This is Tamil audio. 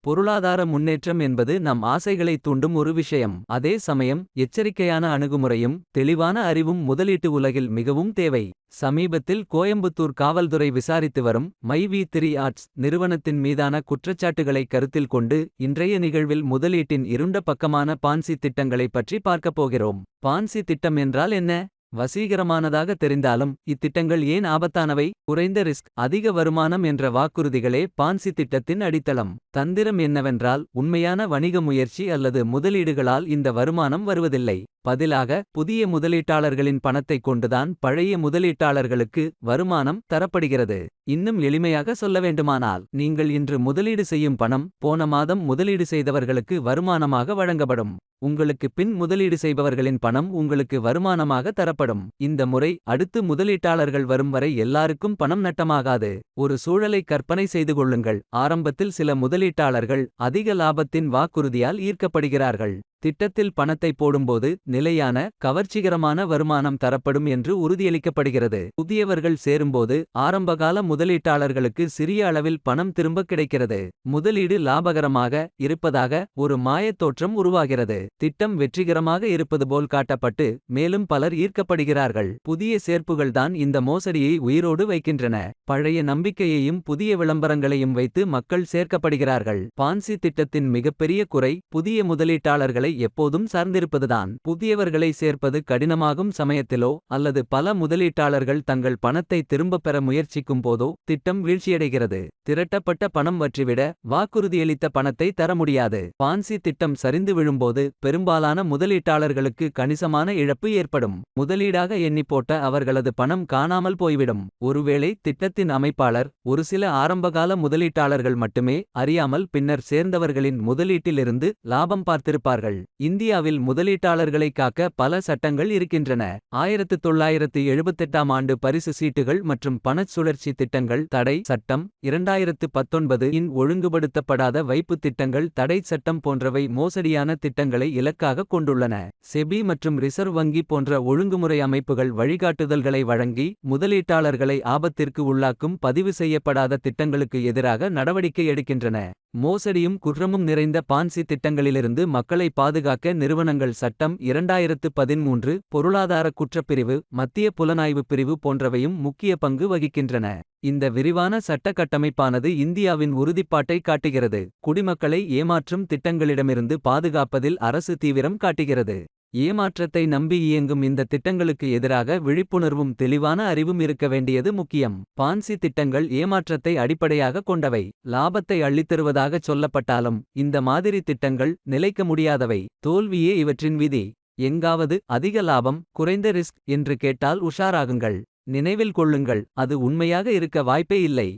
பொருளாதார முன்னேற்றம் என்பது நம் ஆசைகளை தூண்டும் ஒரு விஷயம். அதே சமயம் எச்சரிக்கையான அணுகுமுறையும் தெளிவான அறிவும் முதலீட்டு உலகில் மிகவும் தேவை. சமீபத்தில் கோயம்புத்தூர் காவல்துறை விசாரித்து வரும் மை வி த்ரீ ஆர்ட்ஸ் நிறுவனத்தின் மீதான குற்றச்சாட்டுகளை கருத்தில் கொண்டு இன்றைய நிகழ்வில் முதலீட்டின் இருண்ட பக்கமான பான்சி திட்டங்களைப் பற்றி பார்க்கப் போகிறோம். பான்சி திட்டம் என்றால் என்ன வசீகரமானதாக தெரிந்தாலும் இத்திட்டங்கள் ஏன் ஆபத்தானவை? குறைந்த ரிஸ்க் அதிக வருமானம் என்ற வாக்குறுதிகளே பான்சி திட்டத்தின் அடித்தளம். தந்திரம் என்னவென்றால் உண்மையான வணிக முயற்சி அல்லது முதலீடுகளால் இந்த வருமானம் வருவதில்லை. பதிலாக புதிய முதலீட்டாளர்களின் பணத்தைக் கொண்டுதான் பழைய முதலீட்டாளர்களுக்கு வருமானம் தரப்படுகிறது. இன்னும் எளிமையாக சொல்ல வேண்டுமானால் நீங்கள் இன்று முதலீடு செய்யும் பணம் போன மாதம் முதலீடு செய்தவர்களுக்கு வருமானமாக வழங்கப்படும். உங்களுக்கு பின் முதலீடு செய்பவர்களின் பணம் உங்களுக்கு வருமானமாக தரப்படும். இந்த முறை அடுத்து முதலீட்டாளர்கள் வரும் வரை எல்லாருக்கும் பணம் நட்டமாகாது. ஒரு சூழலை கற்பனை செய்து கொள்ளுங்கள். ஆரம்பத்தில் சில முதலீட்டாளர்கள் அதிக லாபத்தின் வாக்குறுதியால் ஈர்க்கப்படுகிறார்கள். திட்டத்தில் பணத்தை போடும்போது நிலையான கவர்ச்சிகரமான வருமானம் தரப்படும் என்று உறுதியளிக்கப்படுகிறது. புதியவர்கள் சேரும்போது ஆரம்பகால முதலீட்டாளர்களுக்கு சிறிய அளவில் பணம் திரும்ப கிடைக்கிறது. முதலீடு லாபகரமாக இருப்பதாக ஒரு மாயத் தோற்றம் உருவாகிறது. திட்டம் வெற்றிகரமாக இருப்பது போல் காட்டப்பட்டு மேலும் பலர் ஈர்க்கப்படுகிறார்கள். புதிய சேர்ப்புகள்தான் இந்த மோசடியை உயிரோடு வைக்கின்றன. பழைய நம்பிக்கையையும் புதிய விளம்பரங்களையும் வைத்து மக்கள் சேர்க்கப்படுகிறார்கள். பான்சி திட்டத்தின் மிகப்பெரிய குறை புதிய முதலீட்டாளர்களை எப்போதும் சார்ந்திருப்பதுதான். புதியவர்களை சேர்ப்பது கடினமாகும் சமயத்திலோ அல்லது பல முதலீட்டாளர்கள் தங்கள் பணத்தை திரும்பப் பெற முயற்சிக்கும் போதோ திட்டம் வீழ்ச்சியடைகிறது. திரட்டப்பட்ட பணம் வற்றிவிட வாக்குறுதியளித்த பணத்தை தர முடியாது. பான்சி திட்டம் சரிந்து விழும்போது பெரும்பாலான முதலீட்டாளர்களுக்கு கணிசமான இழப்பு ஏற்படும். முதலீடாக எண்ணி போட்ட அவர்களது பணம் காணாமல் போய்விடும். ஒருவேளை திட்டத்தின் அமைப்பாளர் ஒரு சில ஆரம்பகால முதலீட்டாளர்கள் மட்டுமே அறியாமல் பின்னர் சேர்ந்தவர்களின் முதலீட்டிலிருந்து லாபம் பார்த்திருப்பார்கள். இந்தியாவில் முதலீட்டாளர்களை காக்க பல சட்டங்கள் இருக்கின்றன. ஆயிரத்து தொள்ளாயிரத்து எழுபத்தெட்டாம் ஆண்டு பரிசு சீட்டுகள் மற்றும் பணச் சுழற்சி திட்டங்கள் தடை சட்டம் இரண்டாயிரத்து பத்தொன்பது இன் ஒழுங்குபடுத்தப்படாத வைப்புத் திட்டங்கள் தடை சட்டம் போன்றவை மோசடியான திட்டங்களை இலக்காக கொண்டுள்ளன. செபி மற்றும் ரிசர்வ் வங்கி போன்ற ஒழுங்குமுறை அமைப்புகள் வழிகாட்டுதல்களை வழங்கி முதலீட்டாளர்களை ஆபத்திற்கு உள்ளாக்கும் பதிவு செய்யப்படாத திட்டங்களுக்கு எதிராக நடவடிக்கை எடுக்கின்றன. மோசடியும் குற்றமும் நிறைந்த பான்சி திட்டங்களிலிருந்து மக்களை பாதுகாக்க நிறுவனங்கள் சட்டம் இரண்டாயிரத்து பதிமூன்று பொருளாதார குற்றப்பிரிவு மத்திய புலனாய்வுப் பிரிவு போன்றவையும் முக்கிய பங்கு வகிக்கின்றன. இந்த விரிவான சட்ட கட்டமைப்பானது இந்தியாவின் உறுதிப்பாட்டை காட்டுகிறது. குடிமக்களை ஏமாற்றும் திட்டங்களிடமிருந்து பாதுகாப்பதில் அரசு தீவிரம் காட்டுகிறது. ஏமாற்றத்தை நம்பி இயங்கும் இந்த திட்டங்களுக்கு எதிராக விழிப்புணர்வும் தெளிவான அறிவும் இருக்க வேண்டியது முக்கியம். பான்சி திட்டங்கள் ஏமாற்றத்தை அடிப்படையாக கொண்டவை. லாபத்தை அள்ளித்தருவதாகச் சொல்லப்பட்டாலும் இந்த மாதிரி திட்டங்கள் நிலைக்க முடியாதவை. தோல்வியே இவற்றின் விதி. எங்காவது அதிக லாபம் குறைந்த ரிஸ்க் என்று கேட்டால் உஷாராகுங்கள். நினைவில் கொள்ளுங்கள் அது உண்மையாக இருக்க வாய்ப்பே இல்லை.